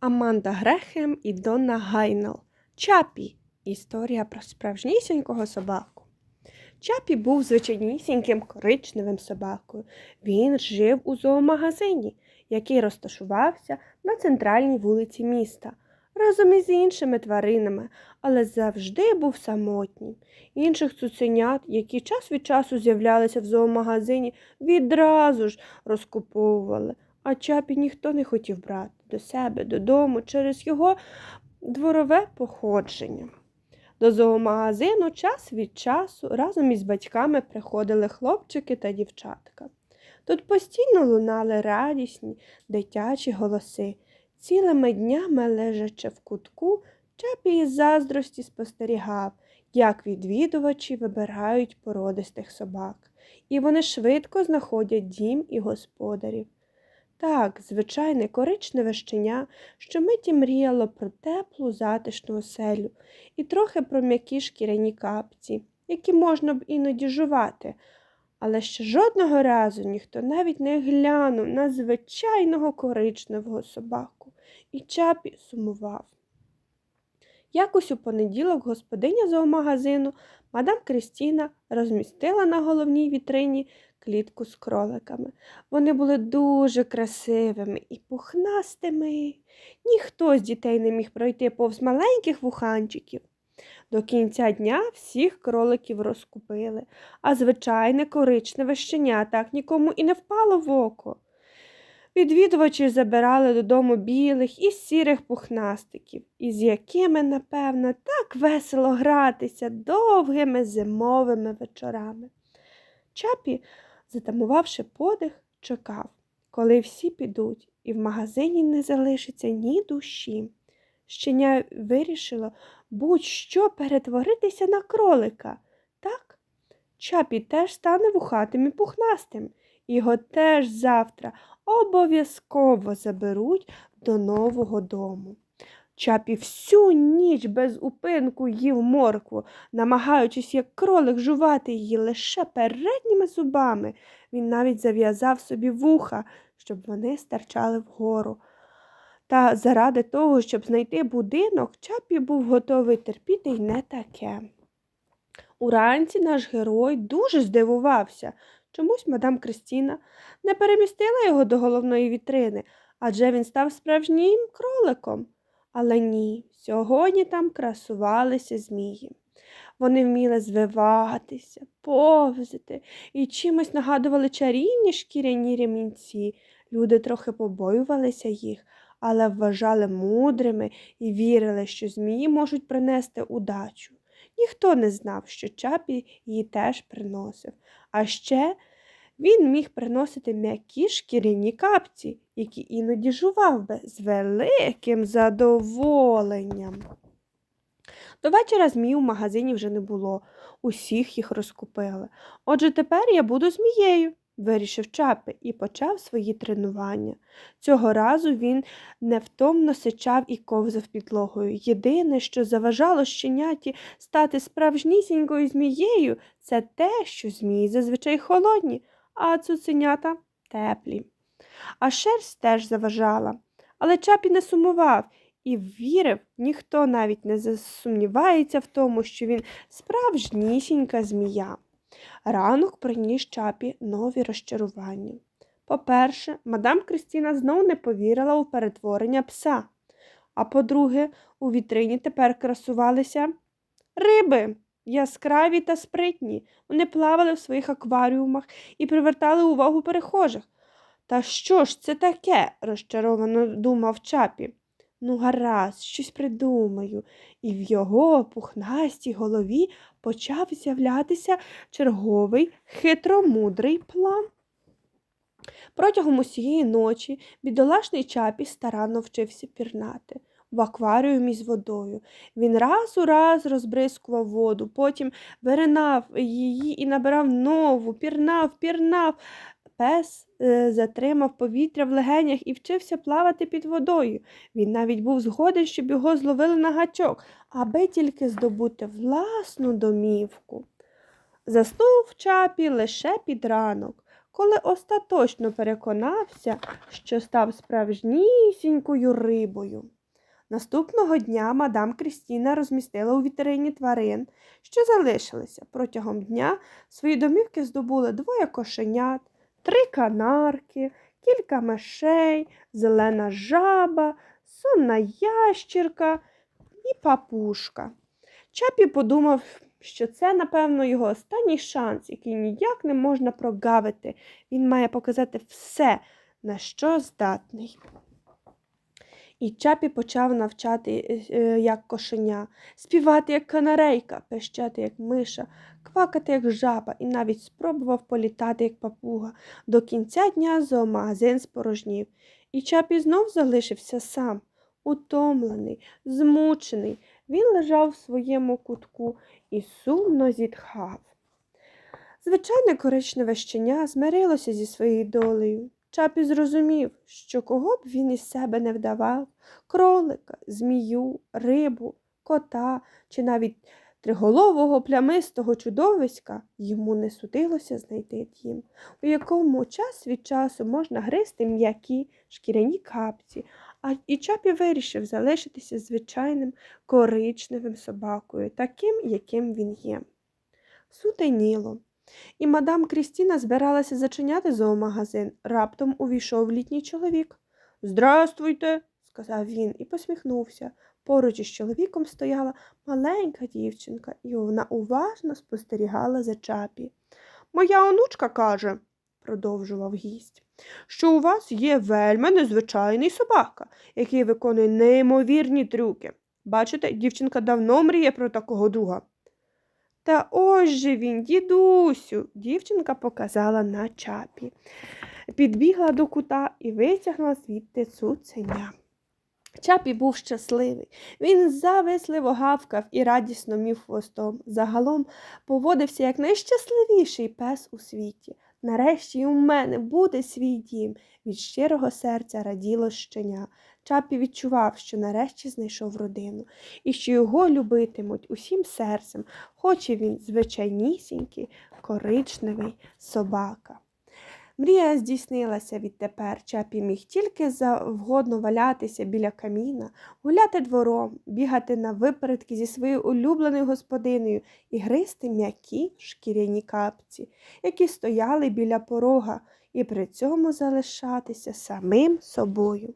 Аманда Грехем і Донна Гайнел. Чапі. Історія про справжнісінького собаку. Чапі був звичайнісіньким коричневим собакою. Він жив у зоомагазині, який розташувався на центральній вулиці міста, разом із іншими тваринами, але завжди був самотнім. Інших цуценят, які час від часу з'являлися в зоомагазині, відразу ж розкуповували. А чапі ніхто не хотів брати до себе додому через його дворове походження. До зоомагазину час від часу разом із батьками приходили хлопчики та дівчатка. Тут постійно лунали радісні дитячі голоси. Цілими днями, лежачи в кутку, чапі із заздрості спостерігав, як відвідувачі вибирають породистих собак, і вони швидко знаходять дім і господарів. Так, звичайне коричневе щеня, що миті мріяло про теплу затишну оселю і трохи про м'які шкіряні капці, які можна б іноді жувати. Але ще жодного разу ніхто навіть не глянув на звичайного коричневого собаку, і чапі сумував. Якось у понеділок господиня зоомагазину мадам Кристіна розмістила на головній вітрині клітку з кроликами. Вони були дуже красивими і пухнастими. Ніхто з дітей не міг пройти повз маленьких вуханчиків. До кінця дня всіх кроликів розкупили, а звичайне коричневе щеня так нікому і не впало в око. Відвідувачі забирали додому білих і сірих пухнастиків, із якими, напевно, так весело гратися довгими зимовими вечорами. Чапі, затамувавши подих, чекав, коли всі підуть, і в магазині не залишиться ні душі. Щеня вирішило будь-що перетворитися на кролика. Так, чапі теж стане вухатим і пухнастим. Його теж завтра обов'язково заберуть до нового дому. Чапі всю ніч без упинку їв моркву, намагаючись, як кролик, жувати її лише передніми зубами. Він навіть зав'язав собі вуха, щоб вони стирчали вгору. Та заради того, щоб знайти будинок, Чапі був готовий терпіти й не таке. Уранці наш герой дуже здивувався. Чомусь мадам Кристіна не перемістила його до головної вітрини, адже він став справжнім кроликом. Але ні, сьогодні там красувалися змії. Вони вміли звиватися, повзати і чимось нагадували чарівні шкіряні ремінці. Люди трохи побоювалися їх, але вважали мудрими і вірили, що змії можуть принести удачу. Ніхто не знав, що чапі її теж приносив. А ще він міг приносити м'які шкіряні капці, які іноді жував би з великим задоволенням. До вечора змій у магазині вже не було, усіх їх розкупили. Отже, тепер я буду змією, вирішив чапи і почав свої тренування. Цього разу він невтомно сичав і ковзав підлогою. Єдине, що заважало щеняті стати справжнісінькою змією, це те, що змії зазвичай холодні, а цуценята теплі. А шерсть теж заважала. Але чапі не сумував і вірив, ніхто навіть не засумнівається в тому, що він справжнісінька змія. Ранок приніс чапі нові розчарування. По-перше, мадам Кристіна знову не повірила у перетворення пса. А по-друге, у вітрині тепер красувалися риби, яскраві та спритні. Вони плавали в своїх акваріумах і привертали увагу перехожих. Та що ж це таке? розчаровано думав чапі. Ну, гаразд, щось придумаю. І в його пухнастій голові почав з'являтися черговий хитромудрий план. Протягом усієї ночі бідолашний чапі старанно вчився пірнати в акваріумі з водою. Він раз у раз розбризкував воду, потім виринав її і набирав нову, пірнав, пірнав. Пес е, затримав повітря в легенях і вчився плавати під водою. Він навіть був згоден, щоб його зловили на гачок, аби тільки здобути власну домівку. Заснув чапі лише під ранок, коли остаточно переконався, що став справжнісінькою рибою. Наступного дня мадам Крістіна розмістила у вітрині тварин, що залишилися. Протягом дня свої домівки здобули двоє кошенят, три канарки, кілька мишей, зелена жаба, сонна ящірка і папушка. Чапі подумав, що це, напевно, його останній шанс, який ніяк не можна прогавити. Він має показати все, на що здатний. І Чапі почав навчати, е, як кошеня, співати, як канарейка, пищати, як миша, квакати, як жаба, і навіть спробував політати, як папуга. До кінця дня зоомагазин спорожнів, і Чапі знов залишився сам, утомлений, змучений. Він лежав в своєму кутку і сумно зітхав. Звичайне коричневе щеня змирилося зі своєю долею. Чапі зрозумів, що кого б він із себе не вдавав кролика, змію, рибу, кота чи навіть триголового плямистого чудовиська йому не судилося знайти дім, у якому час від часу можна гризти м'які шкіряні капці, а і Чапі вирішив залишитися звичайним коричневим собакою, таким, яким він є. Сутеніло. І мадам Крістіна збиралася зачиняти зоомагазин. Раптом увійшов літній чоловік. Здрастуйте, сказав він і посміхнувся. Поруч із чоловіком стояла маленька дівчинка, і вона уважно спостерігала за чапі. Моя онучка каже, продовжував гість, що у вас є вельми незвичайний собака, який виконує неймовірні трюки. Бачите, дівчинка давно мріє про такого друга. Та ось же він, дідусю, дівчинка показала на чапі. Підбігла до кута і витягла звідти цуценя. Чапі був щасливий. Він зависливо гавкав і радісно мів хвостом. Загалом поводився як найщасливіший пес у світі. Нарешті й у мене буде свій дім. Від щирого серця раділо щеня. Чапі відчував, що нарешті знайшов родину, і що його любитимуть усім серцем, хоч і він звичайнісінький, коричневий собака. Мрія здійснилася відтепер. Чапі міг тільки завгодно валятися біля каміна, гуляти двором, бігати на випередки зі своєю улюбленою господинею і гризти м'які шкіряні капці, які стояли біля порога, і при цьому залишатися самим собою.